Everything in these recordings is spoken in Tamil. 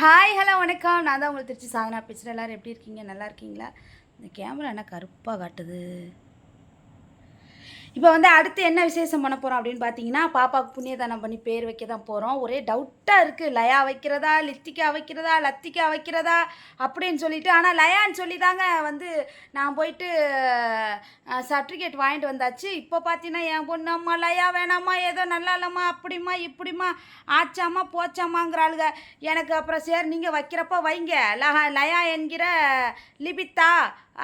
ஹாய் ஹலோ வணக்கம். நான் தான் உங்களுக்கு திருச்சி சாதனா பேசுகிறேன் எல்லோரும் எப்படி இருக்கீங்க? நல்லா இருக்கீங்களா? இந்த கேமரா என்ன கருப்பாக காட்டுது. இப்போ வந்து அடுத்து என்ன விசேஷம் பண்ண போகிறோம் அப்படின்னு பார்த்தீங்கன்னா பாப்பாவுக்கு புண்ணியதானம் பண்ணி பேர் வைக்க தான் போகிறோம் ஒரே டவுட்டாக இருக்குது லயா வைக்கிறதா லித்திகா வைக்கிறதா லத்திகா வைக்கிறதா அப்படின்னு சொல்லிட்டு ஆனால் லயான்னு சொல்லி தாங்க வந்து நான் போயிட்டு சர்டிஃபிகேட் வாங்கிட்டு வந்தாச்சு. இப்போ பார்த்தீங்கன்னா என் பொண்ணு அம்மா லயா வேணாம்மா ஏதோ நல்லா இல்லைம்மா அப்படிம்மா இப்படிம்மா ஆச்சாம்மா போச்சாமாங்கிறாளுங்க எனக்கு அப்புறம் சரி நீங்கள் வைக்கிறப்ப வைங்க. லஹா லயா என்கிற லிபித்தா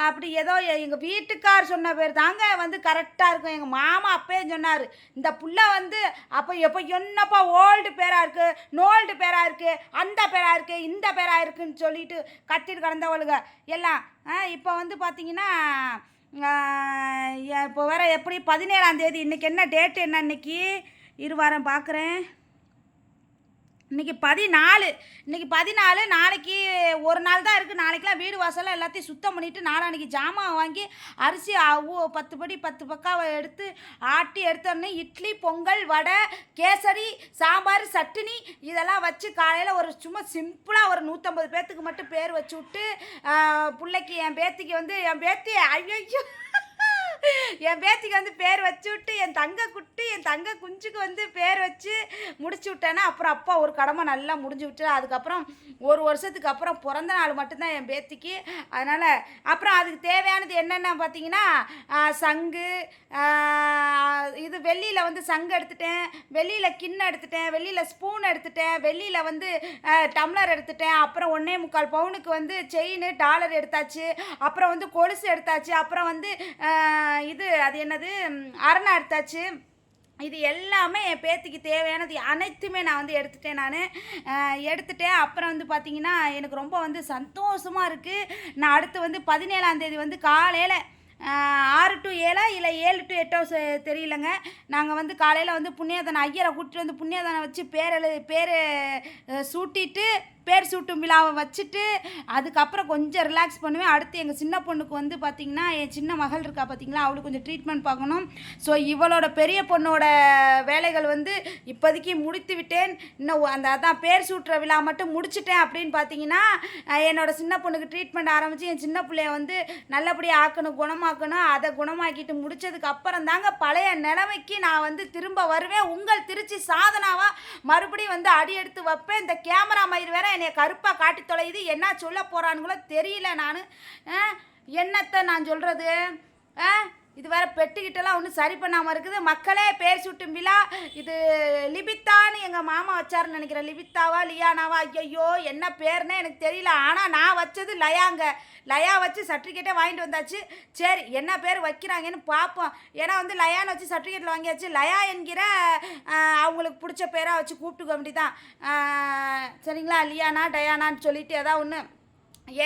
அப்படி ஏதோ எங்கள் வீட்டுக்கார் சொன்ன பேர் தாங்க வந்து கரெக்டாக இருக்கும். எங்கள் மாமா அப்பயே சொன்னார் இந்த புள்ள வந்து அப்போ எப்போ என்னப்பா ஓல்டு பேராக இருக்குது நோல்டு பேராக இருக்குது அந்த பேராக இருக்குது இந்த பேராக இருக்குதுன்னு சொல்லிட்டு கத்திட்டு கடந்தவளுங்க எல்லாம் இப்போ வந்து பார்த்தீங்கன்னா இப்போ வேறு எப்படி பதினேழாம் தேதி இன்றைக்கி என்ன டேட்டு என்ன இன்னைக்கு இரு வாரம் பார்க்குறேன் இன்றைக்கி பதினாலு இன்றைக்கி பதினாலு நாளைக்கு ஒரு நாள் தான் இருக்குது நாளைக்கெலாம் வீடு வாசலாம் எல்லாத்தையும் சுத்தம் பண்ணிவிட்டு நாளான்னைக்கு ஜாமான் வாங்கி அரிசி ஊ பத்து படி பத்து பக்காவை எடுத்து ஆட்டி எடுத்தோடனே இட்லி பொங்கல் வடை கேசரி சாம்பார் சட்னி இதெல்லாம் வச்சு காலையில் ஒரு சும்மா சிம்பிளாக ஒரு நூற்றம்பது பேர்த்துக்கு மட்டும் பேர் வச்சு விட்டு பிள்ளைக்கு என் பேத்திக்கு வந்து என் பேத்தி ஐயோ என் பேத்திக்கு வந்து பேர் வச்சு விட்டு என் தங்க குட்டி என் தங்க குஞ்சுக்கு வந்து பேர் வச்சு முடிச்சு விட்டேன்னா அப்புறம் அப்பா ஒரு கடமை நல்லா முடிஞ்சு விட்டு அதுக்கப்புறம் ஒரு வருஷத்துக்கு அப்புறம் பிறந்த நாள் மட்டும்தான் என் பேத்திக்கு. அதனால் அப்புறம் அதுக்கு தேவையானது என்னென்ன பார்த்தீங்கன்னா சங்கு வெள்ளியில் வந்து சங்கு எடுத்துட்டேன் வெளியில் கிண்ணம் எடுத்துட்டேன் வெளியில் ஸ்பூன் எடுத்துட்டேன் வெளியில் வந்து டம்ளர் எடுத்துட்டேன். அப்புறம் ஒன்றே முக்கால் பவுனுக்கு வந்து செயின் டாலர் எடுத்தாச்சு. அப்புறம் வந்து கொலுசு எடுத்தாச்சு. அப்புறம் வந்து இது அது என்னது அரணா எடுத்தாச்சு. இது எல்லாமே என் பேத்திக்கு தேவையானது அனைத்துமே நான் வந்து எடுத்துட்டேன் நான். எடுத்துட்டேன். அப்புறம் வந்து பார்த்திங்கன்னா எனக்கு ரொம்ப வந்து சந்தோஷமாக இருக்குது நான் அடுத்து வந்து பதினேழாம் தேதி வந்து காலையில் ஆறு டு ஏழா இல்லை ஏழு டு எட்டோ தெரியலங்க. நாங்கள் வந்து காலையில் வந்து புண்ணியதானம் ஐயரை கூட்டிகிட்டு வந்து புண்ணியதானம் வச்சு பேர் எழு பேர் சூட்டிட்டு பேர் சூட்டும் விழாவை வச்சுட்டு அதுக்கப்புறம் கொஞ்சம் ரிலாக்ஸ் பண்ணுவேன். அடுத்து எங்கள் சின்ன பொண்ணுக்கு வந்து பார்த்திங்கன்னா என் சின்ன மகள் இருக்கா பார்த்திங்களா அவளுக்கு கொஞ்சம் ட்ரீட்மெண்ட் பார்க்கணும். ஸோ இவளோட பெரிய பொண்ணோட வேலைகள் வந்து இப்போதைக்கு முடித்து விட்டேன். இன்னும் அந்த அதான் பேர் சூட்டுற விழா மட்டும் முடிச்சிட்டேன் அப்படின்னு பார்த்தீங்கன்னா என்னோட சின்ன பொண்ணுக்கு ட்ரீட்மெண்ட் ஆரம்பித்து என் சின்ன பிள்ளைய வந்து நல்லபடியாக ஆக்கணும் குணமாக்கணும். அதை குணமாக்கிட்டு முடித்ததுக்கு அப்புறம் தாங்க பழைய நிலைமைக்கு நான் வந்து திரும்ப வருவேன். உங்கள் திருச்சி சாதனாவாக மறுபடியும் வந்து அடி எடுத்து வைப்பேன். இந்த கேமரா மயிர் வேற என்னை கருப்பாக காட்டி தொலையுது என்ன சொல்ல போகிறானுங்களோ தெரியல நான். என்னத்தை நான் சொல்கிறது இது வேற பெட்டுக்கிட்டலாம் ஒன்றும் சரி பண்ணாமல் இருக்குது. மக்களே பேர் சுட்டும் விழா. இது லிபித்தான்னு எங்கள் மாமா வச்சாருன்னு நினைக்கிறேன். லிபித்தாவா லியானாவா? ஐயோ என்ன பேர்னே எனக்கு தெரியல. ஆனால் நான் வச்சது லயாங்க. லயா வச்சு சர்டிஃபிகேட்டே வாங்கிட்டு வந்தாச்சு. சரி என்ன பேர் வைக்கிறாங்கன்னு பார்ப்போம் ஏன்னா வந்து லயான்னு வச்சு சர்டிஃபிகேட்டில் வாங்கியாச்சு. லயா என்கிற அவங்களுக்கு பிடிச்ச பேராக வச்சு கூப்பிட்டுக்க வேண்டியதான் சரிங்களா? லியானா டயானான்னு சொல்லிட்டு ஏதாவது ஒன்று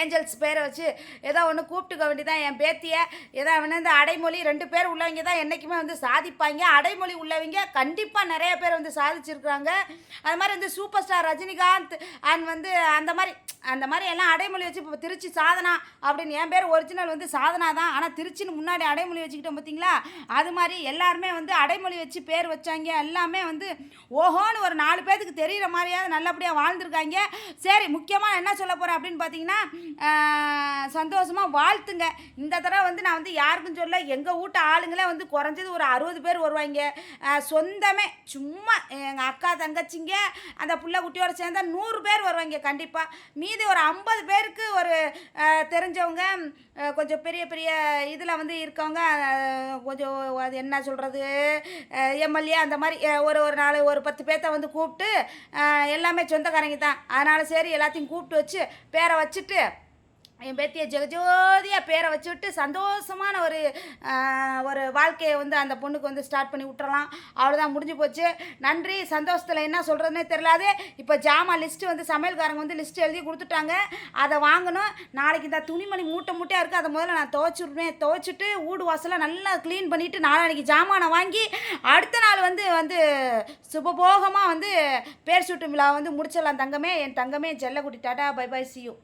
ஏஞ்சல்ஸ் பேரை வச்சு ஏதோ ஒன்று கூப்பிட்டுக்க வேண்டியதான் என் பேத்தியை ஏதோ அவனு இந்த அடைமொழி ரெண்டு பேர் உள்ளவங்க தான் என்றைக்குமே வந்து சாதிப்பாங்க. அடைமொழி உள்ளவங்க கண்டிப்பாக நிறைய பேர் வந்து சாதிச்சிருக்கிறாங்க. அது மாதிரி வந்து சூப்பர் ஸ்டார் ரஜினிகாந்த் அண்ட் வந்து அந்த மாதிரி அந்த மாதிரி எல்லாம் அடைமொழி வச்சு இப்போ திருச்சி சாதனா அப்படின்னு என் பேர் ஒரிஜினல் வந்து சாதனா தான். ஆனால் திருச்சின்னு முன்னாடி அடைமொழி வச்சுக்கிட்டோம் பார்த்தீங்களா அது மாதிரி எல்லாருமே வந்து அடைமொழி வச்சு பேர் வச்சாங்க. எல்லாமே வந்து ஓஹோன்னு ஒரு நாலு பேர்த்துக்கு தெரிகிற மாதிரியாவது நல்லபடியாக வாழ்ந்துருக்காங்க. சரி முக்கியமாக என்ன சொல்ல போகிறேன் அப்படின்னு பார்த்தீங்கன்னா சந்தோஷமாக வாழ்த்துங்க. இந்த தடவை வந்து நான் வந்து யாருக்கும் சொல்ல எங்கள் வீட்டு ஆளுங்களே வந்து குறைஞ்சது ஒரு அறுபது பேர் வருவாங்க. சொந்தமே. சும்மா எங்கள் அக்கா தங்கச்சிங்க அந்த புள்ள குட்டியோட சேர்ந்தா நூறு பேர் வருவாங்க கண்டிப்பாக மீதி ஒரு ஐம்பது பேருக்கு ஒரு தெரிஞ்சவங்க கொஞ்சம் பெரிய பெரிய இதில் வந்து இருக்கவங்க கொஞ்சம் அது என்ன சொல்கிறது எம்எல்ஏ அந்த மாதிரி ஒரு ஒரு நாள் ஒரு பத்து பேர்த்த வந்து கூப்பிட்டு எல்லாமே சொந்தக்காரங்க தான். அதனால் சரி எல்லாத்தையும் கூப்பிட்டு வச்சு பேரை வச்சுட்டு என் பேத்தியை ஜெகஜோதியாக பேரை வச்சு விட்டு சந்தோஷமான ஒரு ஒரு வாழ்க்கையை வந்து அந்த பொண்ணுக்கு வந்து ஸ்டார்ட் பண்ணி விட்டுறலாம். அவ்வளோதான் முடிஞ்சு போச்சு. நன்றி. சந்தோஷத்தில் என்ன சொல்கிறதுனே தெரியாது இப்போ ஜாமா லிஸ்ட்டு வந்து சமையல்காரங்க வந்து லிஸ்ட்டு எழுதி கொடுத்துட்டாங்க. அதை வாங்கணும். நாளைக்கு இந்த துணிமணி மூட்டை மூட்டையாக இருக்குது அதை முதல்ல நான் துவைச்சிருவேன். துவைச்சிட்டு ஊடு வாசலாம் நல்லா க்ளீன் பண்ணிவிட்டு நாளைக்கு ஜாமானை வாங்கி அடுத்த நாள் வந்து வந்து சுபபோகமாக வந்து பேர் சுட்டு விழா வந்து முடிச்சிடலாம் தங்கமே. என் தங்கமே செல்ல குட்டி டாட்டா பை பை சியூ